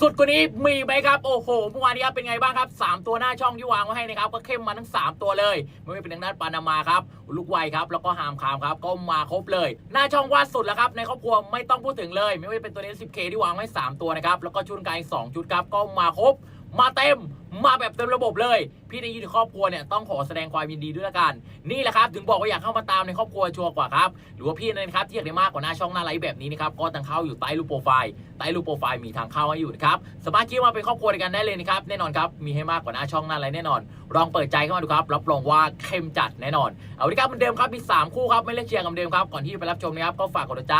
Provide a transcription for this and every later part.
สุดกว่านี้มีไหมครับ โอ้โหเมื่อวานนี้ครับเป็นไงบ้างครับ 3 ตัวหน้าช่องที่วางไว้ให้นะครับ ก็เข้มมาทั้ง 3 ตัวเลยไม่ว่าเป็นทางด้านปานามาครับลูกไวครับแล้วก็ฮามคามครับก็มาครบเลย หน้าช่องวาดสุดแล้วครับในครอบครัวไม่ต้องพูดถึงเลย ไม่ว่าจะเป็นตัวนี้ 10K ที่วางไว้ 3 ตัวนะครับแล้วก็ชุดกาย2ชุดครับก็มาครบ มาเต็มมาแบบเต็มระบบเลย พี่ในยืนครอบครัวเนี่ยต้องขอแสดงความยินดีด้วยละกัน นี่แหละครับถึงบอกว่าอยากเข้ามาตามในครอบครัวชัวร์กว่าครับหรือว่าพี่นะครับที่อยากได้มากกว่าหน้าช่องหน้าไลฟ์แบบนี้นะครับก็ต้องเข้าอยู่ใต้รูปโปรไฟล์ใต้รูปโปรไฟล์มีทางเข้าให้อยู่นะครับสามารถคิดมาเป็นครอบครัวด้วยกันได้เลยนะครับแน่นอนครับมีให้มากกว่าหน้าช่องหน้าไลฟ์แน่นอนลองเปิดใจเข้ามาดูครับรับรองว่าเข้มจัดแน่นอนเอาละครับเหมือนเดิมครับมี3คู่ครับไม่เลือกเชียร์กันเหมือนเดิมครับก่อนที่จะไปรับชมนะครับก็ฝากกดติดใจ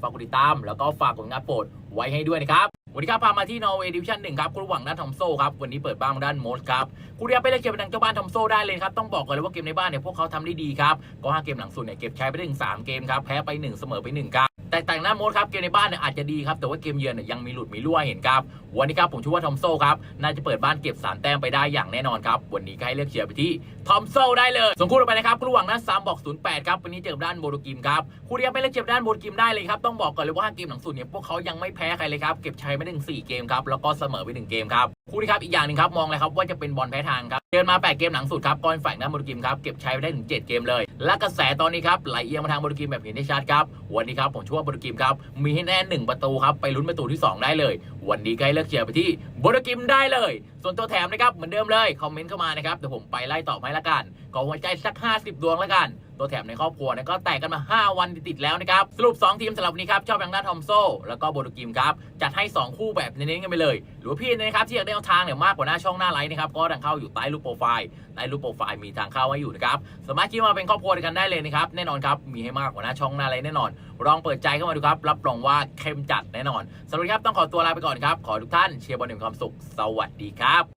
ฝากกดติดตาม แล้วก็ฝากกดงานโปรดไว้ให้ด้วยนะครับ วันนี้ครับพามาที่นอร์เวย์ดิวิชั่นหนึ่งครับคู่ระหว่างด้านทอมโซครับวันนี้เปิดบ้านด้านโมสครับคู่นี้ไปเลือกเกมเป็นทางเจ้าบ้านทอมโซได้เลยครับต้องบอกก่อนเลยว่าเกมในบ้านเนี่ยพวกเขาทำได้ดีครับก็ห้าเกมหลังสุดเนี่ยเก็บใช้ไปถึงสามเกมครับแพ้ไปหนึ่งเสมอไปหนึ่งครับ แต่ต่งหน้าโมดครับเกมในบ้านเนี่ยอาจจะดีครับแต่ว่าเกมเยือนเนี่ยยังมีหลุดมีรั่วเห็นครับวันนี้ครับผมเชื่อว่าทอมโซครับน่าจะเปิดบ้านเก็บ3แต้มไปได้อย่างแน่นอนครับวันนี้ก็ให้เลือกเชียร์ไปที่ทอมโซได้เลยส่วนคู่ต่อไปนะครับคู่ระหว่างด้าน3บอก 08 ครับวันนี้เจอกับด้านโบโดกิมครับคู่นี้ไม่เลือกเชียร์ด้านโบโดกิมได้เลยครับต้องบอกก่อนเลยว่าเกมหลังสุดเนี่ยพวกเขายังไม่แพ้ใครเลยครับเก็บชัยไม่ถึง4เกมครับแล้วก็เสมอไป1เกมครับคู่นี้ครับอีกอย่างหนึ่งครับมองเลยครับว่าจะเป็นบอลแพ้ทางครับเดินมา 8 เกมหลังสุดครับกอนฝ่ายด้านโบโดกิมครับเก็บชัยไปได้ถึง7เกมเลย และกระแสตอนนี้ครับไหลเอียงมาทางบริกิมแบบเห็นได้ชัดครับ วันนี้ครับผมชื่อว่าบริกิมครับมีให้แน่หนึ่งประตูครับไปลุ้นประตูที่สองได้เลย วันนี้ก็ให้เลือกเชียร์ไปที่บริกิมได้เลย ส่วนตัวแถมนะครับเหมือนเดิมเลยคอมเมนต์เข้ามานะครับเดี๋ยวผมไปไล่ตอบให้ละกันขอหัวใจสัก 50 ดวงละกัน ตัวแถมในครอบครัวเนี่ยก็แตกกันมา 5 วันติดแล้วนะครับสรุป 2 ทีมสำหรับวันนี้ครับชอบทางค์ด้าทอมโซ แล้วก็โบโดกิมครับจัดให้ 2 คู่แบบเน้นๆกันไปเลย หรือพี่นะครับที่อยากได้เอาทางเนี่ยมากกว่าหน้าช่องหน้าไลน์นะครับก็ทางเข้าอยู่ใต้รูปโปรไฟล์ใต้รูปโปรไฟล์มีทางเข้าให้อยู่นะครับสามารถคิดมาเป็นครอบครัวกันได้เลยนะครับแน่นอนครับมีให้มากกว่าหน้าช่องหน้าไลน์แน่นอนลองเปิดใจเข้ามาดูครับรับรองว่าเข้มจัดแน่นอนสวันนี้ครับต้องขอตัวลาไปก่อนครับขอทุกท่านเชียร์บอลอย่างความสุข สวัสดีครับ